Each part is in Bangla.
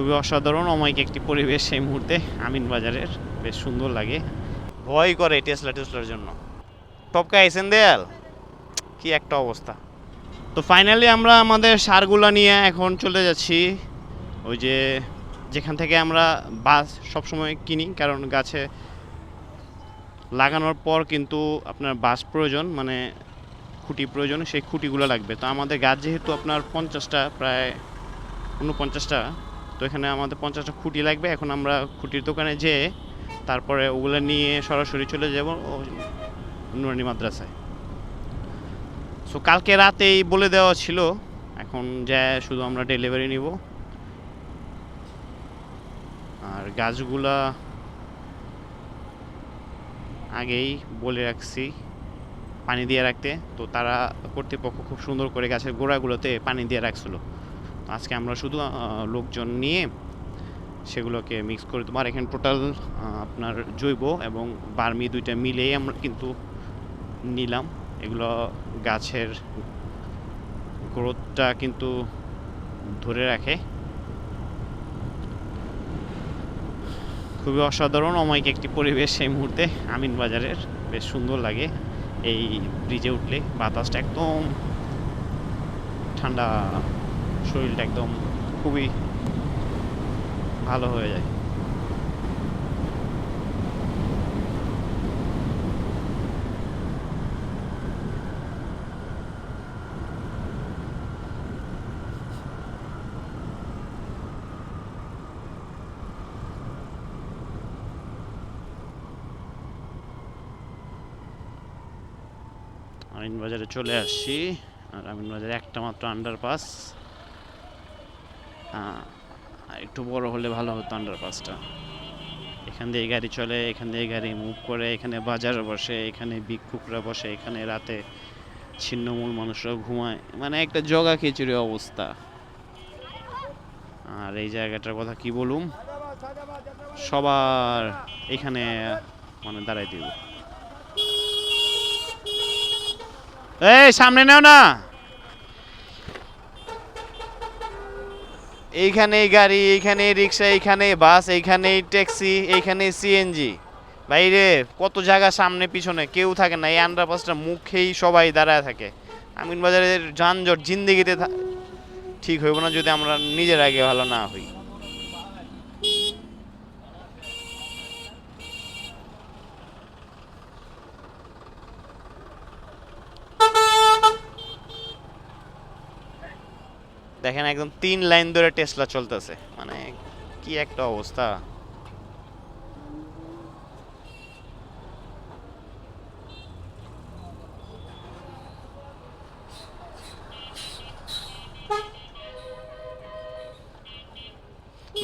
খুবই অসাধারণ। অমায়িক একটি পরিবেশ এই মুহূর্তে আমিন বাজারের বেশ সুন্দর লাগে। ভয় করে টেসলা টেসলার জন্য। টপকা আইসেন দেয়াল? কি একটা অবস্থা। তো ফাইনালি আমরা আমাদের সারগুলা নিয়ে এখন চলে যাচ্ছি। ওই যে যেখান থেকে আমরা বাস সবসময় কিনি, কারণ গাছে লাগানোর পর কিন্তু আপনার বাস প্রয়োজন মানে খুঁটি প্রয়োজন, সেই খুঁটিগুলো লাগবে। তো আমাদের গাছ যেহেতু আপনার পঞ্চাশটা, প্রায় উনপঞ্চাশটা তো এখানে আমাদের পঞ্চাশটা খুঁটি লাগবে। এখন আমরা খুঁটির দোকানে যেয়ে তারপরে ওগুলো নিয়ে সরাসরি চলে যাব নুরানি মাদ্রাসায়। সো কালকে রাতেই বলে দেওয়া ছিল, এখন যা শুধু আমরা ডেলিভারি নিব। আর গাছগুলা আগেই বলে রাখছি পানি দিয়ে রাখতে। তো তারা কর্তৃপক্ষ খুব সুন্দর করে গাছের গোড়াগুলোতে পানি দিয়ে রাখছিল। আজকে আমরা শুধু লোকজন নিয়ে সেগুলোকে মিক্স করে আর এখানে টোটাল আপনার জৈব এবং বার্মি দুইটা মিলেই আমরা কিন্তু নিলাম। এগুলো গাছের গ্রোথটা কিন্তু ধরে রাখে। খুবই অসাধারণ, অমায়িক একটি পরিবেশ এই মুহূর্তে। আমিন বাজারের, বেশ সুন্দর লাগে এই ব্রিজে উঠলে। বাতাসটা একদম ঠান্ডা। শরীরটা একদম খুবই ভালো হয়ে যায়। আমিন বাজারে চলে আসছি। আর আমিন বাজারে একটা মাত্র আন্ডারপাস একটু বড় হলে ভালো হতো আন্ডারপাসটা এখান দিয়ে গাড়ি চলে, এখান দিয়ে গাড়ি মুভ করে, এখানে বাজার বসে, এখানে ভিক্ষুকরা বসে, এখানে রাতে ছিন্নমূল মানুষরা ঘুমায়। মানে একটা জগা খিচুড়ি অবস্থা। আর এই জায়গাটার কথা কি বলুম? সবার এখানে মানে দাঁড়াই দিব। এই, সামনে নেও না! এইখানে গাড়ি এইখানে রিক্সা এইখানে বাস এইখানে ট্যাক্সি এইখানে সিএনজি বাইরে কত জায়গা সামনে পিছনে, কেউ থাকে না, এই আন্ডারপাসটা মুখেই সবাই দাঁড়ায় থাকে। আমিন বাজারের যানজট জিন্দিগিতে ঠিক হইব না যদি আমরা নিজের আগে ভালো না হই। দেখেন একদম তিন লাইন ধরে টেসলা চলতেছে। মানে কি একটা অবস্থা।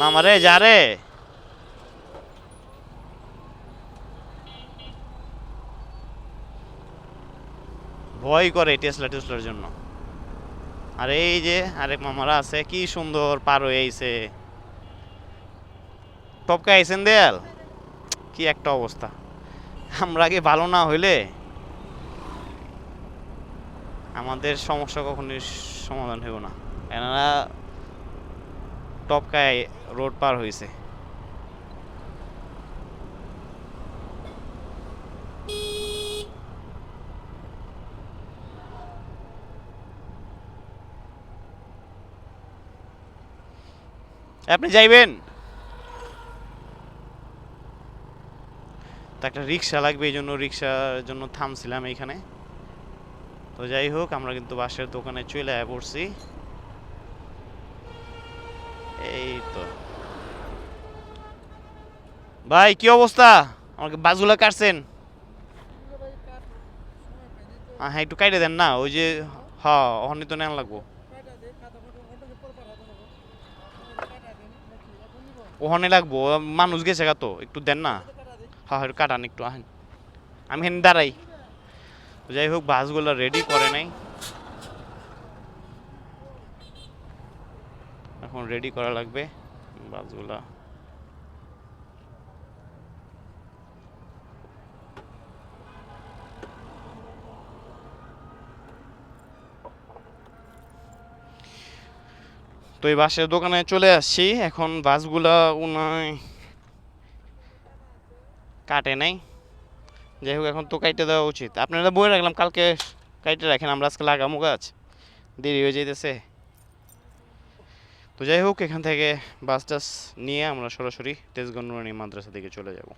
মামা রে, যা রে। ভয় করে টেসলা টেসলার জন্য। আর এই যে আরেক মামারা আছে, কি সুন্দর পার হয়ে আইছে। টপকে আইছেন দেয়াল? কি একটা অবস্থা। আমরা আগে ভালো না হইলে আমাদের সমস্যা কখনই সমাধান হইব না। এনারা টপকায় রোড পার হইছে। আপনি যাইবেন? তো একটা রিক্সা লাগবে, এই জন্য রিক্সার জন্য থামছিলাম এইখানে। তো যাই হোক, আমরা কিন্তু বাসের দোকানে চলে পড়ছি। এই তো। ভাই, কি অবস্থা? আমাকে বাসগুলো কাটছেন? হ্যাঁ একটু কাটে দেন না, ওই যে ওখানে তো নেন লাগবো। ওখানে লাগবো, মানুষ গেছে গা তো, একটু দেন না। হ্যাঁ একটু কাটান একটু, আহেন। আমি হেন দাঁড়াই। যাই হোক, বাসগুলো রেডি করে নাই। এখন রেডি করা লাগবে। বাসগুলা তো এই বাসের দোকানে চলে আসছি। এখন বাসগুলা উনায় কাটে নাই। যাই হোক, এখন তো কাইটে দেওয়া উচিত। আপনারা বই রাখলাম, কালকে কাইটে রাখেন, আমরা আজকে লাগামো গাছ দেরি হয়ে যাইতেছে। তো যাই হোক, এখান থেকে বাস টাস নিয়ে আমরা সরাসরি তেজগঞ্জ মাদ্রাসা দিকে চলে যাব।